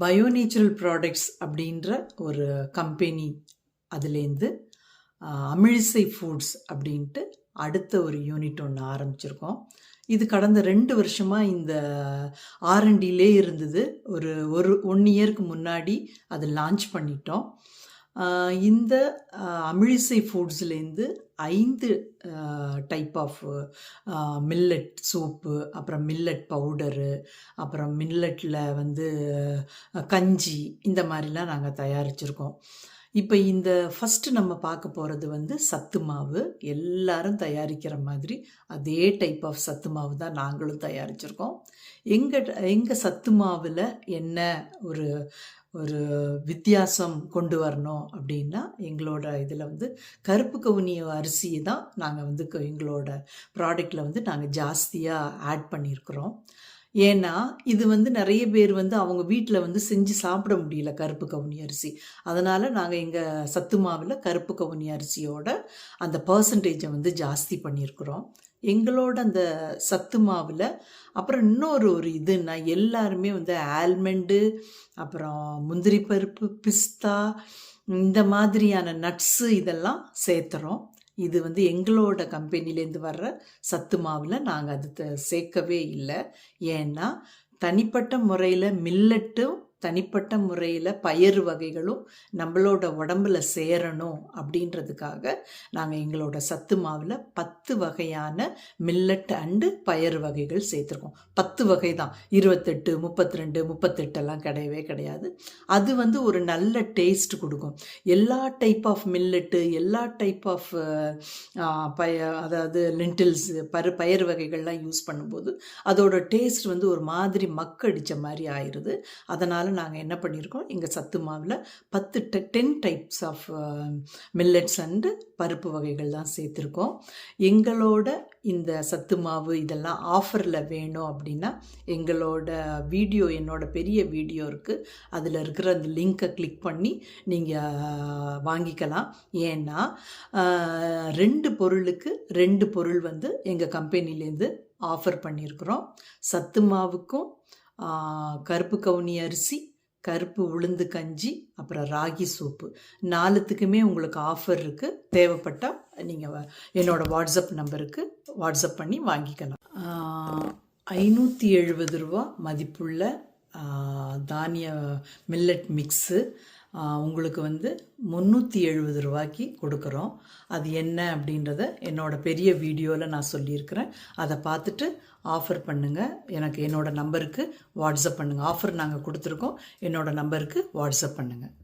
பயோநேச்சுரல் products அப்படின்ற ஒரு company அதுலேருந்து அமிழிசை ஃபுட்ஸ் அப்படின்ட்டு அடுத்த ஒரு யூனிட் ஒன்று ஆரம்பிச்சிருக்கோம். இது கடந்த ரெண்டு வருஷமாக இந்த ஆர்என்டிலே இருந்தது. ஒரு ஒரு ஒன் இயருக்கு முன்னாடி அது லான்ச் பண்ணிட்டோம். இந்த அமிழிசை ஃபுட்ஸ்லேருந்து ஐந்து டைப் ஆஃப் மில்லட் சூப்பு அப்புறம் மில்லட் பவுடரு அப்புறம் மில்லட்டில் வந்து கஞ்சி இந்த மாதிரிலாம் நாங்கள் தயாரிச்சிருக்கோம். இப்போ இந்த ஃபஸ்ட்டு நம்ம பார்க்க போகிறது வந்து சத்து மாவு. எல்லாரும் தயாரிக்கிற மாதிரி அதே டைப் ஆஃப் சத்து மாவு தான் நாங்களும் தயாரிச்சிருக்கோம். எங்கள் எங்கள் சத்து மாவில் என்ன ஒரு ஒரு வித்தியாசம் கொண்டு வரணும் அப்படின்னா எங்களோட இதில் வந்து கருப்பு கவுனி அரிசியை தான் நாங்கள் வந்து க- எங்களோட ப்ராடக்டில் வந்து நாங்கள் ஜாஸ்தியாக ஆட் பண்ணியிருக்கிறோம். ஏன்னா இது வந்து நிறைய பேர் வந்து அவங்க வீட்டில் வந்து செஞ்சு சாப்பிட முடியல கருப்பு கவுனி அரிசி. அதனால் நாங்கள் எங்கள் சத்து மாவில் கருப்பு கவுனி அரிசியோட அந்த பர்சன்டேஜை வந்து ஜாஸ்தி பண்ணியிருக்கிறோம். எங்களோட அந்த சத்து மாவில் அப்புறம் இன்னொரு ஒரு இதுன்னா எல்லாருமே வந்து ஆல்மண்டு அப்புறம் முந்திரி பருப்பு பிஸ்தா இந்த மாதிரியான நட்ஸு இதெல்லாம் சேர்த்துறோம். இது வந்து எங்களோட கம்பெனிலேருந்து வர்ற சத்து மாவில் நாங்கள் அது த- சேர்க்கவே இல்லை. ஏன்னா தனிப்பட்ட முறையில் மில்லட்டும் தனிப்பட்ட முறையில் பயறு வகைகளும் நம்மளோட உடம்புல சேரணும் அப்படின்றதுக்காக நாங்கள் எங்களோட சத்து மாவில் பத்து வகையான மில்லட் அண்டு பயறு வகைகள் சேர்த்துருக்கோம். பத்து வகை தான் இருபத்தெட்டு முப்பத்தி ரெண்டு முப்பத்தெட்டெல்லாம் கிடையவே கிடையாது. அது வந்து ஒரு நல்ல டேஸ்ட் கொடுக்கும். எல்லா டைப் ஆஃப் மில்லட்டு எல்லா டைப் ஆஃப் பய அதாவது லிண்டில்ஸ் பரு பயிர் வகைகள்லாம் யூஸ் பண்ணும்போது அதோட டேஸ்ட் வந்து ஒரு மாதிரி மக்கடிச்ச மாதிரி ஆயிடுது அதனால் நாங்கள் என்ன பண்ணியிருக்கோம் எங்கள் சத்து மாவில் பத்து ten types of millets and பருப்பு வகைகள் தான் சேர்த்துருக்கோம். எங்களோட இந்த சத்து மாவு இதெல்லாம் ஆஃபரில் வேணும் அப்படின்னா எங்களோட வீடியோ என்னோட பெரிய வீடியோ இருக்குது அதில் இருக்கிற அந்த லிங்க்கை கிளிக் பண்ணி நீங்கள் uh, வாங்கிக்கலாம். ஏன்னா uh, ரெண்டு பொருளுக்கு ரெண்டு பொருள் வந்து எங்கள் கம்பெனிலேருந்து ஆஃபர் பண்ணியிருக்கிறோம் சத்து மாவுக்கும் uh, கருப்பு கவுனி அரிசி கருப்பு உளுந்து கஞ்சி அப்புறம் ராகி சூப்பு. நாலுத்துக்குமே உங்களுக்கு ஆஃபர் இருக்குது தேவைப்பட்டால் நீங்கள் என்னோட வாட்ஸ்அப் நம்பருக்கு வாட்ஸ்அப் பண்ணி வாங்கிக்கலாம். ஐநூற்றி எழுபது ரூபா மதிப்புள்ள தானிய மில்லட் மிக்ஸு உங்களுக்கு வந்து முந்நூற்றி எழுபது ரூபாய்க்கு கொடுக்குறோம். அது என்ன அப்படின்றத என்னோடய பெரிய வீடியோவில் நான் சொல்லியிருக்கிறேன். அதை பார்த்துட்டு ஆஃபர் பண்ணுங்கள் எனக்கு என்னோடய நம்பருக்கு வாட்ஸ்அப் பண்ணுங்கள் ஆஃபர் நாங்கள் கொடுத்துருக்கோம். என்னோடய நம்பருக்கு வாட்ஸ்அப் பண்ணுங்கள்